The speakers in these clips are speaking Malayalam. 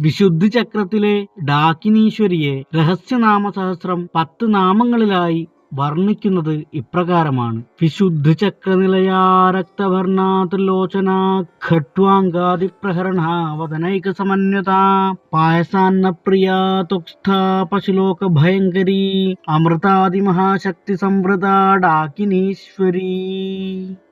വിശുദ്ധി ചക്രത്തിലെ ഡാക്കിനീശ്വരിയെ രഹസ്യനാമ സഹസ്രം പത്ത് നാമങ്ങളിലായി വർണിക്കുന്നത് ഇപ്രകാരമാണ്. വിശുദ്ധ ചക്രനിലയാ സമന്വത പായസാന്ന ഭയങ്കരി അമൃതാതി മഹാശക്തി സംവൃത ഡാകിനീശ്വരി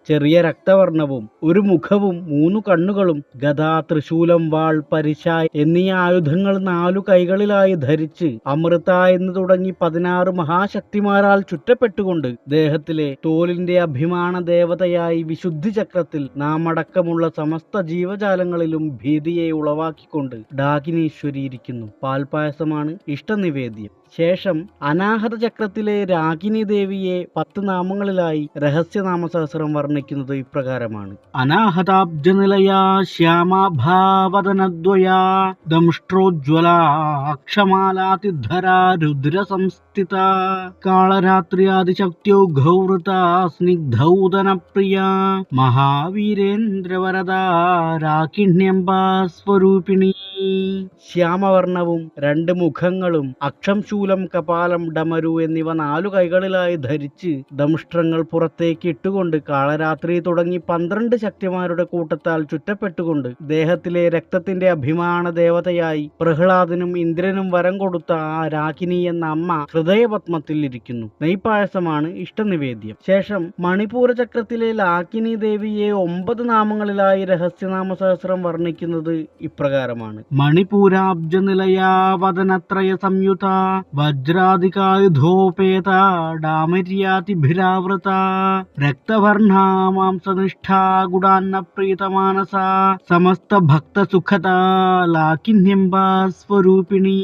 ചെറിയ രക്തവർണവും ഒരു മുഖവും മൂന്നു കണ്ണുകളും ഗദാ തൃശൂലം വാൾ പരിശ എന്നീ ആയുധങ്ങൾ നാലു കൈകളിലായി ധരിച്ച് അമൃത എന്ന് തുടങ്ങി പതിനാറ് മഹാശക്തിമാരാൽ ചുറ്റപ്പെട്ടുകൊണ്ട് ദേഹത്തിലെ തോലിന്റെ അഭിമാന ദേവതയായി വിശുദ്ധി ചക്രത്തിൽ നാം അടക്കമുള്ള സമസ്ത ജീവജാലങ്ങളിലും ഭീതിയെ ഉളവാക്കിക്കൊണ്ട് ഡാകിനീശ്വരി ഇരിക്കുന്നു. പാൽപായസമാണ് ഇഷ്ടനിവേദ്യം. ശേഷം അനാഹത ചക്രത്തിലെ രാഗിനി ദേവിയെ പത്ത് നാമങ്ങളിലായി രഹസ്യനാമ സഹസ്രം വർണിക്കുന്നത് ഇപ്രകാരമാണ്. അനാഹതാബ്ജനിലയാ ശ്യാമാഭാവതനദ്വയാ ദംഷ്ട്രോജ്വല അക്ഷമാലാതിധരാ രുദ്ര സംസ്ഥിത കാളരാത്രിയാദിശക്തിയോ ഘൗവൃത സ്നിഗ്ധൗദനപ്രിയ മഹാവീരേന്ദ്രവരദ രാകിണ്യംബ സ്വരൂപിണി. ശ്യാമവർണവും രണ്ട് മുഖങ്ങളും അക്ഷം ശൂലം കപാലം ഡമരു എന്നിവ നാലു കൈകളിലായി ധരിച്ച് ദംഷ്ട്രങ്ങൾ പുറത്തേക്ക് ഇട്ടുകൊണ്ട് കാളരാത്രി തുടങ്ങി പന്ത്രണ്ട് ശക്തിമാരുടെ കൂട്ടത്താൽ ചുറ്റപ്പെട്ടുകൊണ്ട് ദേഹത്തിലെ രക്തത്തിന്റെ അഭിമാന ദേവതയായി പ്രഹ്ലാദനും ഇന്ദ്രനും വരം കൊടുത്ത ആ രാഗിനി എന്ന അമ്മ ഹൃദയപത്മത്തിൽ ഇരിക്കുന്നു. നെയ്പായസമാണ് ഇഷ്ടനിവേദ്യം. ശേഷം മണിപൂര ചക്രത്തിലെ ലാക്കിനി ദേവിയെ ഒമ്പത് നാമങ്ങളിലായി രഹസ്യനാമ സഹസ്രം വർണിക്കുന്നത് ഇപ്രകാരമാണ്. മണിപൂരാബ്ജനിലയാ വദനത്രയ സംയുത വജ്രാധികായുധോപേത ഡാമര്യാതിഭിരാവൃത രക്തവർണ ഗുണാന്ന പ്രീതമാനസ സമസ്ത ഭക്ത സുഖത ലാക്കിന്യംബ സ്വരൂപിണി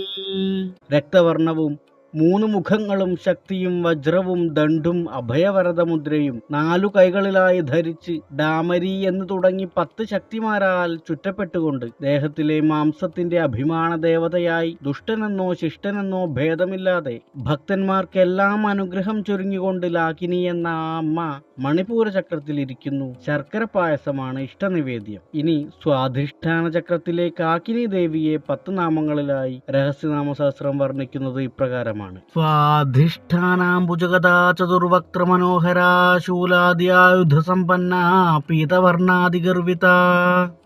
രക്തവർണവും മൂന്ന് മുഖങ്ങളും ശക്തിയും വജ്രവും ദണ്ഡും അഭയവരതമുദ്രയും നാലു കൈകളിലായി ധരിച്ച് ഡാമരി എന്ന് തുടങ്ങി പത്ത് ശക്തിമാരാൽ ചുറ്റപ്പെട്ടുകൊണ്ട് ദേഹത്തിലെ മാംസത്തിന്റെ അഭിമാന ദേവതയായി ദുഷ്ടനെന്നോ ശിഷ്ടനെന്നോ ഭേദമില്ലാതെ ഭക്തന്മാർക്കെല്ലാം അനുഗ്രഹം ചൊരിഞ്ഞുകൊണ്ട് ലാക്കിനി എന്ന അമ്മ മണിപൂര ചക്രത്തിൽ ഇരിക്കുന്നു. ശർക്കര പായസമാണ് ഇഷ്ടനിവേദ്യം. ഇനി സ്വാധിഷ്ഠാന ചക്രത്തിലെ കാക്കിനി ദേവിയെ പത്ത് നാമങ്ങളിലായി രഹസ്യനാമ സഹസ്രം വർണിക്കുന്നത് ഇപ്രകാരമാണ്. സ്വാധിഷ്ഠാനാംബുജഗതാ ചതുർവക്ത്ര മനോഹരാ ആയുധ സമ്പന്ന പീതവർണാദിഗർവിത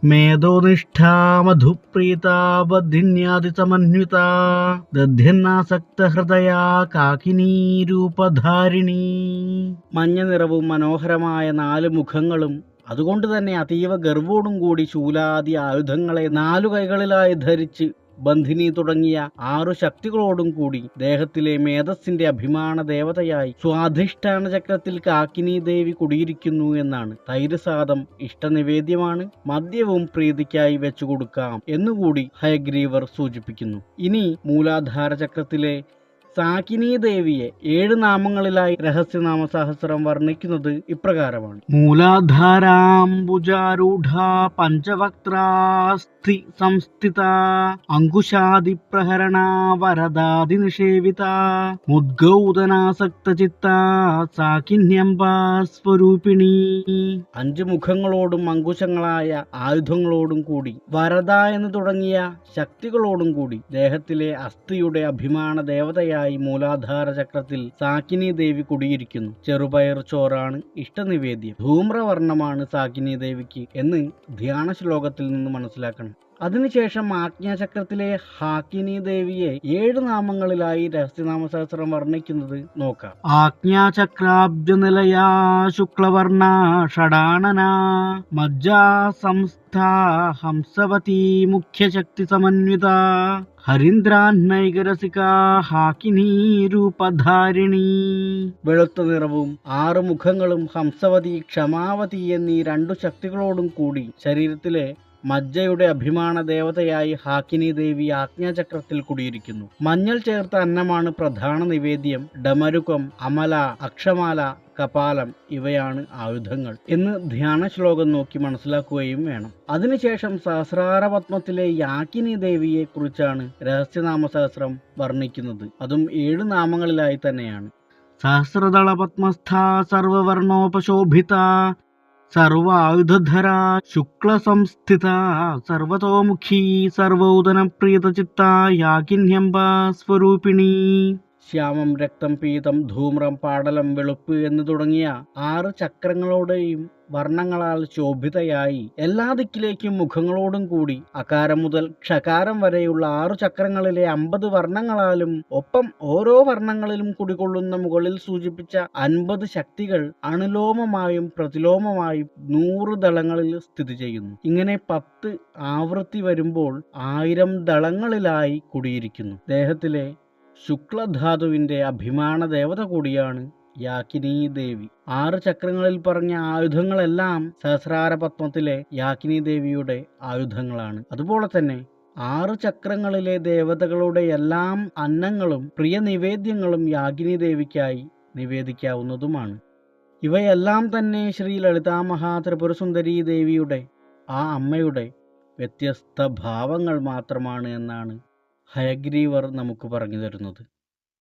മേധോനിഷ്ഠാ മധുപ്രീത ബദ്ധിന്യാദി സമന്വിത ദധ്യന്നാസക്ത ഹൃദയ കാക്കിനീ രൂപധാരിണി മഞ്ഞ നിറവും മനോഹരമായ നാല് മുഖങ്ങളും അതുകൊണ്ട് തന്നെ അതീവ ഗർവോടും കൂടി ശൂലാദി ആയുധങ്ങളെ നാലു കൈകളിലായി ധരിച്ച് ബന്ധിനി തുടങ്ങിയ ആറു ശക്തികളോടും കൂടി ദേഹത്തിലെ മേധസ്സിന്റെ അഭിമാന ദേവതയായി സ്വാധിഷ്ഠാന ചക്രത്തിൽ കാക്കിനി ദേവി കുടിയിരിക്കുന്നു എന്നാണ്. തൈരസാദം ഇഷ്ടനിവേദ്യമാണ്. മദ്യവും പ്രീതിക്കായി വെച്ചു കൊടുക്കാം എന്നുകൂടി ഹയഗ്രീവർ സൂചിപ്പിക്കുന്നു. ഇനി മൂലാധാര ചക്രത്തിലെ സാകിനി ദേവിയെ ഏഴ് നാമങ്ങളിലായി രഹസ്യനാമ സഹസ്രം വർണിക്കുന്നത് ഇപ്രകാരമാണ്. മൂലാധാരാംബുജാരൂഢ പഞ്ചവക്രാസ്ഥി സംസ്ഥിത അങ്കുശാദി പ്രഹരണ വരദാതി നിഷേവിത മുദ്ഗൗതനാസക്ത ചിത്ത സാകിന്യംബ സ്വരൂപിണി. അഞ്ചു മുഖങ്ങളോടും അങ്കുശങ്ങളായ ആയുധങ്ങളോടും കൂടി വരദ എന്ന് തുടങ്ങിയ ശക്തികളോടും കൂടി ദേഹത്തിലെ അസ്ഥിയുടെ അഭിമാന ദേവതയായി മൂലാധാര ചക്രത്തിൽ സാക്കിനി ദേവി കുടിയിരിക്കുന്നു. ചെറുപയർ ചോറാണ് ഇഷ്ടനിവേദ്യം. ധൂമ്രവർണമാണ് സാക്കിനി ദേവിക്ക് എന്ന് ധ്യാന ശ്ലോകത്തിൽ നിന്ന് മനസ്സിലാക്കണം. അതിനുശേഷം ആജ്ഞാചക്രത്തിലെ ഹാക്കിനി ദേവിയെ ഏഴ് നാമങ്ങളിലായി രഹസ്യനാമ സഹസ്രം വർണിക്കുന്നത് നോക്കാം. ആജ്ഞാചക്രാബ്ജനിലയാ ശുക്ലവർണ ഷടാണന മജ്ജാ സംസ്ഥാ ഹംസവതി മുഖ്യശക്തി സമന്വിത ഹരീന്ദ്രാന്നൈകരസിക ഹാക്കിനീ രൂപധാരിണി വെളുത്ത നിറവും ആറ് മുഖങ്ങളും ഹംസവതി ക്ഷമാവതി എന്നീ രണ്ടു ശക്തികളോടും കൂടി ശരീരത്തിലെ മജ്ജയുടെ അഭിമാന ദേവതയായി ഹാക്കിനി ദേവി ആജ്ഞാചക്രത്തിൽ കുടിയിരിക്കുന്നു. മഞ്ഞൾ ചേർത്ത അന്നമാണ് പ്രധാന നിവേദ്യം. ഡമരുകം അമല അക്ഷമാല കപാലം ഇവയാണ് ആയുധങ്ങൾ എന്ന് ധ്യാന ശ്ലോകം നോക്കി മനസ്സിലാക്കുകയും വേണം. അതിനുശേഷം സഹസ്രാരപത്മത്തിലെ യാക്കിനി ദേവിയെ കുറിച്ചാണ് രഹസ്യനാമ സഹസ്രം വർണിക്കുന്നത്. അതും ഏഴ് നാമങ്ങളിലായി തന്നെയാണ്. സഹസ്രദള പത്മസ്ഥ സർവവർണോപശോഭിത സർവായുധധര ശുക്ലസംസ്ഥിത സർവതോമുഖി സർവൗദനപ്രീതചിത്ത യാകിന്യംബ സ്വരൂപിണി. ശ്യാമം രക്തം പീതം ധൂമ്രം പാടലം വെളുപ്പ് എന്ന് തുടങ്ങിയ ആറ് ചക്രങ്ങളോടെയും വർണങ്ങളാൽ ശോഭിതയായി എല്ലാ ദിക്കിലേക്കും മുഖങ്ങളോടും കൂടി അകാരം മുതൽ ക്ഷകാരം വരെയുള്ള ആറു ചക്രങ്ങളിലെ അമ്പത് വർണങ്ങളാലും ഒപ്പം ഓരോ വർണങ്ങളിലും കുടികൊള്ളുന്ന മുകളിൽ സൂചിപ്പിച്ച അൻപത് ശക്തികൾ അണുലോമമായും പ്രതിലോമമായും നൂറ് ദളങ്ങളിൽ സ്ഥിതി ചെയ്യുന്നു. ഇങ്ങനെ പത്ത് ആവൃത്തി വരുമ്പോൾ ആയിരം ദളങ്ങളിലായി കുടിയിരിക്കുന്നു. ദേഹത്തിലെ ശുക്ലധാതുവിന്റെ അഭിമാന ദേവത കൂടിയാണ് യാക്കിനി ദേവി. ആറ് ചക്രങ്ങളിൽ പറഞ്ഞ ആയുധങ്ങളെല്ലാം സഹസ്രാര പത്മത്തിലെ യാക്കിനി ദേവിയുടെ ആയുധങ്ങളാണ്. അതുപോലെ തന്നെ ആറ് ചക്രങ്ങളിലെ ദേവതകളുടെ എല്ലാം അന്നങ്ങളും പ്രിയ നിവേദ്യങ്ങളും യാഗിനി ദേവിക്കായി നിവേദിക്കാവുന്നതുമാണ്. ഇവയെല്ലാം തന്നെ ശ്രീ ലളിതാ മഹാത്രിപുരസുന്ദരി ദേവിയുടെ ആ അമ്മയുടെ വ്യത്യസ്ത ഭാവങ്ങൾ മാത്രമാണ് എന്നാണ് ഹയഗ്രീവർ നമുക്ക് പറഞ്ഞു തരുന്നത്.